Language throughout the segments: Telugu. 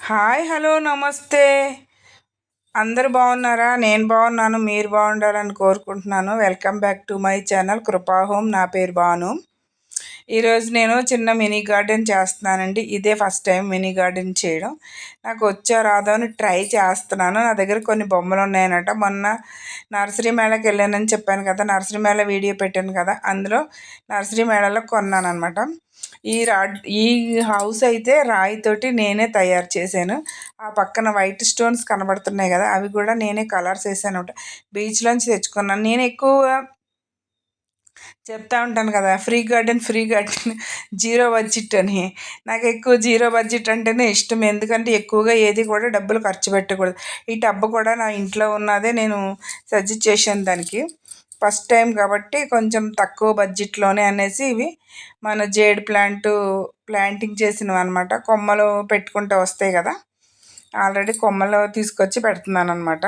హాయ్ హలో నమస్తే. అందరు బాగున్నారా? నేను బాగున్నాను మీరు బాగుండాలని కోరుకుంటున్నాను. Welcome back to my channel కృపాహోం నా పేరు బాను ఈరోజు నేను చిన్న మినీ గార్డెన్ చేస్తున్నానండి. ఇదే ఫస్ట్ టైం మినీ గార్డెన్ చేయడం. నాకు వచ్చా రాదో అని ట్రై చేస్తున్నాను. నా దగ్గర కొన్ని బొమ్మలు ఉన్నాయన్నట మొన్న నర్సరీ మేళకి వెళ్ళానని చెప్పాను కదా నర్సరీ మేళ వీడియో పెట్టాను కదా అందులో నర్సరీ మేళలో కొన్నాను అనమాట ఈ రాడ్ ఈ హౌస్ అయితే రాయితోటి నేనే తయారు చేశాను. ఆ పక్కన వైట్ స్టోన్స్ కనబడుతున్నాయి కదా అవి కూడా నేనే కలర్స్ వేసాను అనమాట బీచ్లోంచి తెచ్చుకున్నాను. నేను ఎక్కువ చెప్తా ఉంటాను కదా free garden free garden zero budget అని. నాకు ఎక్కువ జీరో బడ్జెట్ అంటేనే ఇష్టం. ఎందుకంటే ఎక్కువగా ఏది కూడా డబ్బులు ఖర్చు పెట్టకూడదు. ఈ టబ్బు కూడా నా ఇంట్లో ఉన్నదే నేను సజెస్ట్ చేశాను దానికి. ఫస్ట్ టైం కాబట్టి కొంచెం తక్కువ బడ్జెట్లోనే అనేసి ఇవి మన జేడ్ ప్లాంట్ ప్లాంటింగ్ చేసినవి అనమాట కొమ్మలు పెట్టుకుంటూ వస్తాయి కదా ఆల్రెడీ కొమ్మలు తీసుకొచ్చి పెడుతున్నాను అనమాట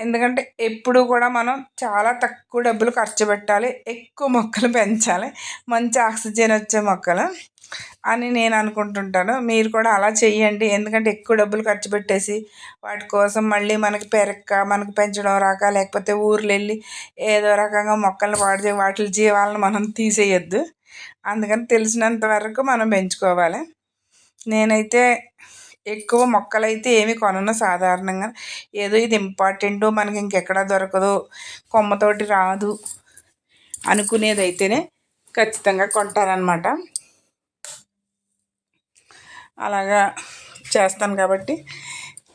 ఎందుకంటే ఎప్పుడు కూడా మనం చాలా తక్కువ డబ్బులు ఖర్చు పెట్టాలి ఎక్కువ మొక్కలు పెంచాలి మంచి ఆక్సిజన్ వచ్చే మొక్కలు అని నేను అనుకుంటుంటాను. మీరు కూడా అలా చెయ్యండి. ఎందుకంటే ఎక్కువ డబ్బులు ఖర్చు పెట్టేసి వాటి కోసం మళ్ళీ మనకి పెరక్క మనకు పెంచడం రాక లేకపోతే ఊర్లు వెళ్ళి ఏదో రకంగా మొక్కలను పాడు వాటి జీవాలను మనం తీసేయొద్దు. అందుకని తెలిసినంత వరకు మనం పెంచుకోవాలి. నేనైతే ఎక్కువ మొక్కలైతే ఏమి కొనను సాధారణంగా. ఏదో ఇది ఇంపార్టెంట్ మనకి ఇంకెక్కడ దొరకదు. కొమ్మతోటి రాదు అనుకునేది అయితేనే ఖచ్చితంగా కొంటారనమాట అలాగా చేస్తాను కాబట్టి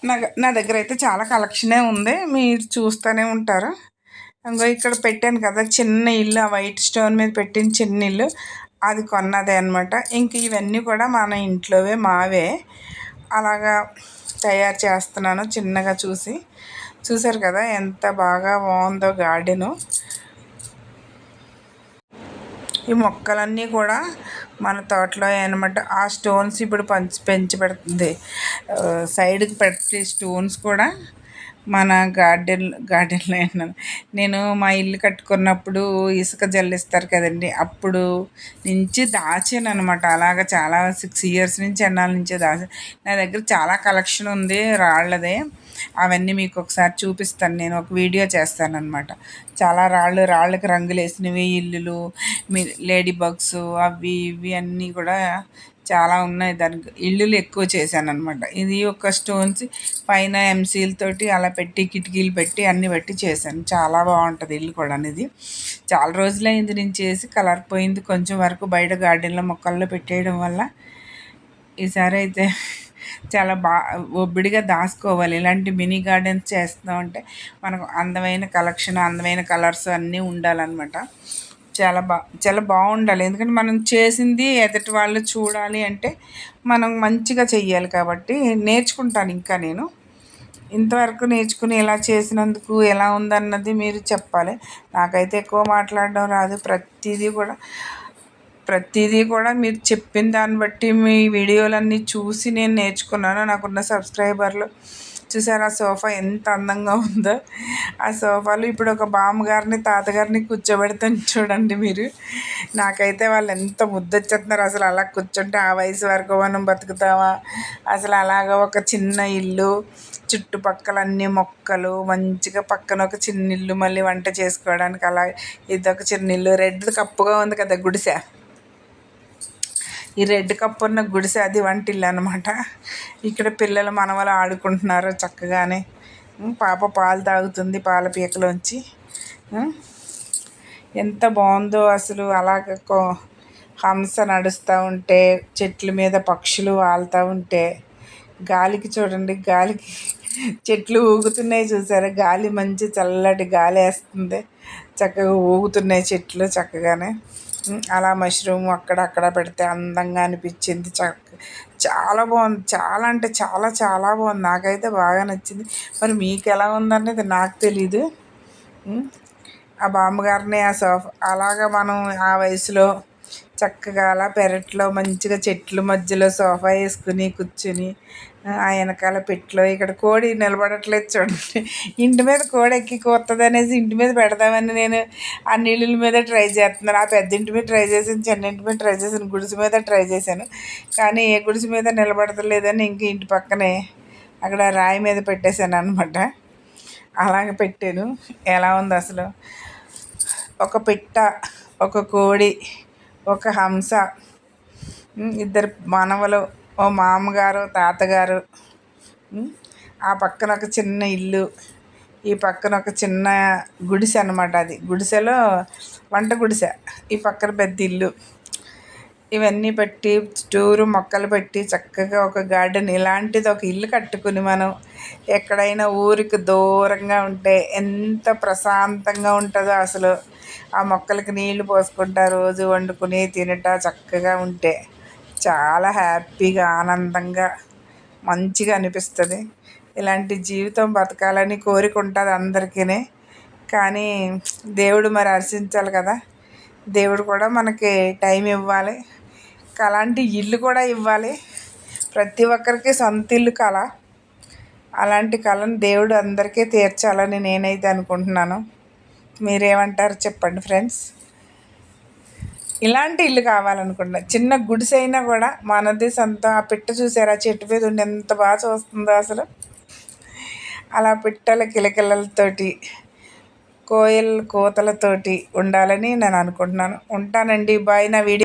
నా నా దగ్గర అయితే చాలా కలెక్షనే ఉంది. మీరు చూస్తూనే ఉంటారు. ఇంకో ఇక్కడ పెట్టాను కదా చిన్న ఇల్లు ఆ వైట్ స్టోన్ మీద పెట్టిన చిన్న ఇల్లు. అది కొన్నదే అనమాట ఇంక ఇవన్నీ కూడా మన ఇంట్లోవే మావే. అలాగా తయారు చేస్తున్నాను చిన్నగా చూసి. చూసారు కదా ఎంత బాగా బాగుందో గార్డెను. ఈ మొక్కలన్నీ కూడా మన తోటలో అనమాట. ఆ స్టోన్స్ ఇప్పుడు పంచి పెంచి పెడుతుంది. సైడ్కి పెట్టే స్టోన్స్ కూడా మన గార్డెన్ గార్డెన్లో అయినాను నేను మా ఇల్లు కట్టుకున్నప్పుడు ఇసుక జల్లిస్తారు కదండి. అప్పుడు నుంచి దాచాను అనమాట అలాగ చాలా సిక్స్ ఇయర్స్ నుంచి ఎన్నాళ్ళ నుంచే దాచాను నా దగ్గర చాలా కలెక్షన్ ఉంది రాళ్ళదే. అవన్నీ మీకు ఒకసారి చూపిస్తాను. నేను ఒక వీడియో చేస్తాను అనమాట చాలా రాళ్ళు రాళ్ళకి రంగులు వేసినవి ఇల్లులు మీ లేడీ బగ్స్ అవి ఇవి అన్నీ కూడా చాలా ఉన్నాయి. దానికి ఇల్లులు ఎక్కువ చేశాను అనమాట ఇది ఒక స్టోన్స్ పైన ఎంసీలతోటి అలా పెట్టి కిటికీలు పెట్టి అన్ని పెట్టి చేశాను. చాలా బాగుంటుంది ఇల్లు కూడా అనేది చాలా రోజులైంది నేను చేసి కలర్ పోయింది. కొంచెం వరకు బయట గార్డెన్లో మొక్కల్లో పెట్టేయడం వల్ల ఈసారి అయితే చాలా బా ఒబ్బిడిగా దాచుకోవాలి. ఇలాంటి మినీ గార్డెన్స్ చేస్తామంటే మనకు అందమైన కలెక్షన్ అందమైన కలర్స్ అన్నీ ఉండాలన్నమాట. చాలా బా చాలా బాగుండాలి. ఎందుకంటే మనం చేసింది ఎదుటి వాళ్ళు చూడాలి అంటే మనం మంచిగా చెయ్యాలి కాబట్టి నేర్చుకుంటాను ఇంకా నేను. ఇంతవరకు నేర్చుకుని ఎలా చేసినందుకు ఎలా ఉందన్నది మీరు చెప్పాలి. నాకైతే ఎక్కువ మాట్లాడడం రాదు. ప్రతిదీ కూడా ప్రతిదీ కూడా మీరు చెప్పిన దాన్ని బట్టి మీ వీడియోలన్నీ చూసి నేను నేర్చుకున్నాను. నాకున్న సబ్స్క్రైబర్లు చూసారు ఆ సోఫా ఎంత అందంగా ఉందో? ఆ సోఫాలు ఇప్పుడు ఒక బామ్మగారిని తాతగారిని కూర్చోబెడతాను చూడండి మీరు. నాకైతే వాళ్ళు ఎంత ముద్దొచ్చేస్తున్నారు. అసలు అలా కూర్చుంటే ఆ వయసు వరకు మనం బతుకుతామా? అసలు అలాగ ఒక చిన్న ఇల్లు చుట్టుపక్కల అన్ని మొక్కలు మంచిగా పక్కన ఒక చిన్న ఇల్లు మళ్ళీ వంట చేసుకోవడానికి అలా ఇదొక చిన్న ఇల్లు. రెడ్ కప్పుగా ఉంది కదా గుడిసె. ఈ రెడ్ కప్పు ఉన్న గుడిసె అది వంటిల్లు అనమాట ఇక్కడ పిల్లలు మనవలు ఆడుకుంటున్నారు చక్కగానే. పాప పాలు తాగుతుంది పాల పీకలోంచి. ఎంత బాగుందో అసలు అలాగ హంస నడుస్తూ ఉంటే చెట్ల మీద పక్షులు వాళ్తూ ఉంటే. గాలికి చూడండి గాలికి చెట్లు ఊగుతున్నాయి చూసారా? గాలి మంచి చల్లటి గాలి వేస్తుంది. చక్కగా ఊగుతున్నాయి చెట్లు చక్కగానే. అలా మష్రూమ్ అక్కడ అక్కడ పెడితే అందంగా అనిపించింది. చక్క చాలా బాగుంది. చాలా అంటే చాలా చాలా బాగుంది. నాకైతే బాగా నచ్చింది. మరి మీకు ఎలా ఉందనేది నాకు తెలీదు. ఆ బామ్మగారిని ఆ సోఫా అలాగా మనం ఆ వయసులో చక్కగా అలా పెరట్లో మంచిగా చెట్లు మధ్యలో సోఫా వేసుకుని కూర్చుని ఆ వెనకాల పెట్లో ఇక్కడ కోడి నిలబడట్లేదు చూడండి. ఇంటి మీద కోడి ఎక్కి కూర్తుంది అనేసి ఇంటి మీద పెడదామని నేను ఆ నీళ్ళ మీద ట్రై చేస్తున్నాను. ఆ పెద్ద ఇంటి మీద ట్రై చేశాను చిన్న ఇంటి మీద ట్రై చేశాను గుడిసె మీద ట్రై చేశాను. కానీ ఏ గుడిసె మీద నిలబడతలేదని ఇంక ఇంటి పక్కనే అక్కడ రాయి మీద పెట్టేశాను అనమాట అలాగే పెట్టాను. ఎలా ఉంది అసలు? ఒక పిట్ట ఒక కోడి ఒక హంస. ఇద్దరు మనవలు ఓ మామగారు తాతగారు. ఆ పక్కన ఒక చిన్న ఇల్లు ఈ పక్కన ఒక చిన్న గుడిసె అనమాట అది. గుడిసెలో వంట గుడిసె ఈ పక్కన పెద్ద ఇల్లు. ఇవన్నీ పెట్టి చుట్టూరు మొక్కలు పెట్టి చక్కగా ఒక గార్డెన్. ఇలాంటిది ఒక ఇల్లు కట్టుకుని మనం ఎక్కడైనా ఊరికి దూరంగా ఉంటే ఎంత ప్రశాంతంగా ఉంటుందో అసలు. ఆ మొక్కలకి నీళ్ళు పోసుకుంటా రోజు వండుకుని తినట చక్కగా ఉంటే చాలా హ్యాపీగా ఆనందంగా మంచిగా అనిపిస్తుంది. ఇలాంటి జీవితం బతకాలని కోరిక ఉంటుంది అందరికీ కానీ దేవుడు మరి హర్షించాలి కదా. దేవుడు కూడా మనకి టైం ఇవ్వాలి. అలాంటి ఇల్లు కూడా ఇవ్వాలి. ప్రతి ఒక్కరికి సొంత ఇల్లు కళ అలాంటి కళను దేవుడు అందరికీ తీర్చాలని నేనైతే అనుకుంటున్నాను. మీరేమంటారు చెప్పండి ఫ్రెండ్స్? ఇలాంటి ఇల్లు కావాలనుకుంటున్నా చిన్న గుడిసె అయినా కూడా మనది సొంత ఆ పిట్ట చూసారా? చెట్టు మీద ఉండి ఎంత బాగా చూస్తుందో అసలు. అలా పిట్టల కిలకిలతోటి కోయల్ కోతలతోటి ఉండాలని నేను అనుకుంటున్నాను. ఉంటానండి బాయ్ నా వీడియో.